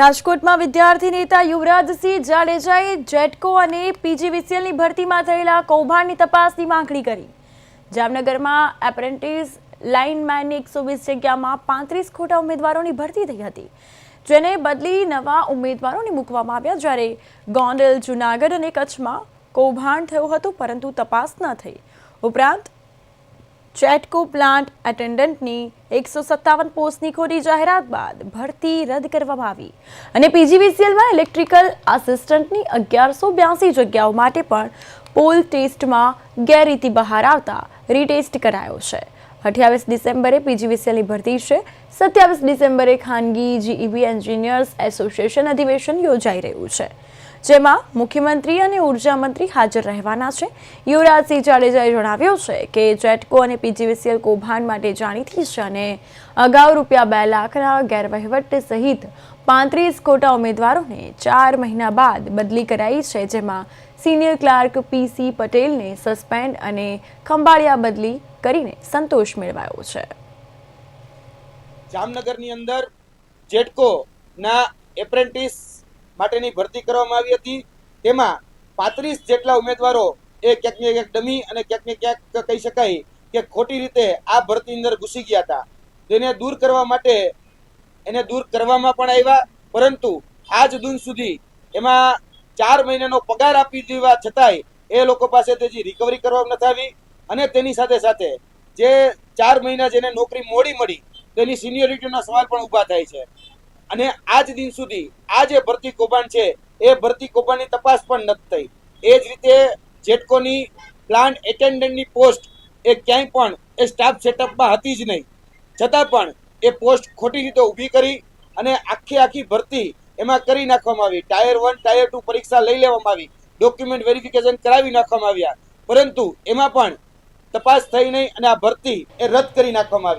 રાજકોટમાં વિદ્યાર્થી નેતા યુવરાજસિંહ જાડેજાએ જેટકો અને પીજીવીસીએલની ભરતીમાં થયેલા કૌભાંડની તપાસની માંગણી કરી. જામનગરમાં એપ્રેન્ટિસ લાઇનમેનની એકસો વીસ જગ્યામાં પાંત્રીસ ખોટા ઉમેદવારોની ભરતી થઈ હતી. જેને બદલી નવા ઉમેદવારોને મૂકવામાં આવ્યા જ્યારે ગોંડલ, જુનાગઢ અને કચ્છમાં કૌભાંડ થયું હતું પરંતુ તપાસ ન થઈ. ઉપરાંત ચેટકો પ્લાન્ટ એટેન્ડન્ટની એકસો સત્તાવન પોસ્ટની ખોટી જાહેરાત બાદ ભરતી રદ કરવામાં આવી. અને પીજીવીસીએલમાં ઇલેક્ટ્રિકલ આસિસ્ટન્ટની અગિયારસો બ્યાસી જગ્યાઓ માટે પણ પોલ ટેસ્ટમાં ગેરરીતિ બહાર આવતા રીટેસ્ટ કરાયો છે. અઠ્યાવીસ ડિસેમ્બરે પીજીવીસીએલની ભરતી છે. સત્યાવીસ ડિસેમ્બરે ખાનગી જીઈબી એન્જિનિયર્સ એસોસિએશન અધિવેશન યોજાઈ રહ્યું છે. જેમાં મુખ્યમંત્રી અને ઊર્જા મંત્રી હાજર રહેવાના છે. યુવરાજસિંહ જાડેજાએ જણાવ્યું છે કે જેટકો અને પીજીવીસીએલ કૌભાંડ માટે જાણીતી છે અને અગાઉ રૂપિયા બે લાખના ગેરવહીવટ સહિત પાંત્રીસ ખોટા ઉમેદવારોને ચાર મહિના બાદ બદલી કરાઈ છે, જેમાં સિનિયર ક્લાર્ક પીસી પટેલને સસ્પેન્ડ અને ખંભાળિયા બદલી કરીને સંતોષ મેળવાયો છે. જામનગરની અંદર જેટકો ના એપ્રેન્ટિસ માટેની ભરતી કરવામાં આવી હતી. તેમાં પાંત્રીસ જેટલા ઉમેદવારો એ ક્યાંક ને ડમી અને ક્યાંક ને ક્યાંક કહી શકાય કે ખોટી રીતે આ ભરતી અંદર ઘૂસી ગયા હતા. તેને દૂર કરવા માટે એને દૂર કરવામાં પણ આવ્યા, પરંતુ આજ દુન સુધી એમાં ચાર મહિનાનો પગાર આપી દેવા છતાંય એ લોકો પાસે તેજી રિકવરી કરવામાં નથી આવી અને તેની સાથે સાથે જે ચાર મહિના જેને નોકરી મોડી મળી તેની સિનિયોરિટીના સવાલ પણ ઊભા થાય છે. અને આજ દિન સુધી આ જે ભરતી કૌભાંડ છે, એ ભરતી કૌભાંડની તપાસ પણ નથી થઈ. એ જ રીતે જેટકોની પ્લાન્ટ એટેન્ડન્ટની પોસ્ટ એ ક્યાંય પણ, એ સ્ટાફ સેટઅપમાં હતી જ નહીં. છતાં પણ એ પોસ્ટ ખોટી રીતે ઊભી કરી અને આખી આખી ભરતી એમાં કરી નાખવામાં આવી. ટાયર વન, ટાયર ટુ પરીક્ષા લઈ લેવામાં આવી. ડોક્યુમેન્ટ વેરિફિકેશન કરાવી નાખવામાં આવ્યા. પરંતુ એમાં પણ તપાસ થઈ નહીં અને આ ભરતી એ રદ કરી નાખવામાં આવી.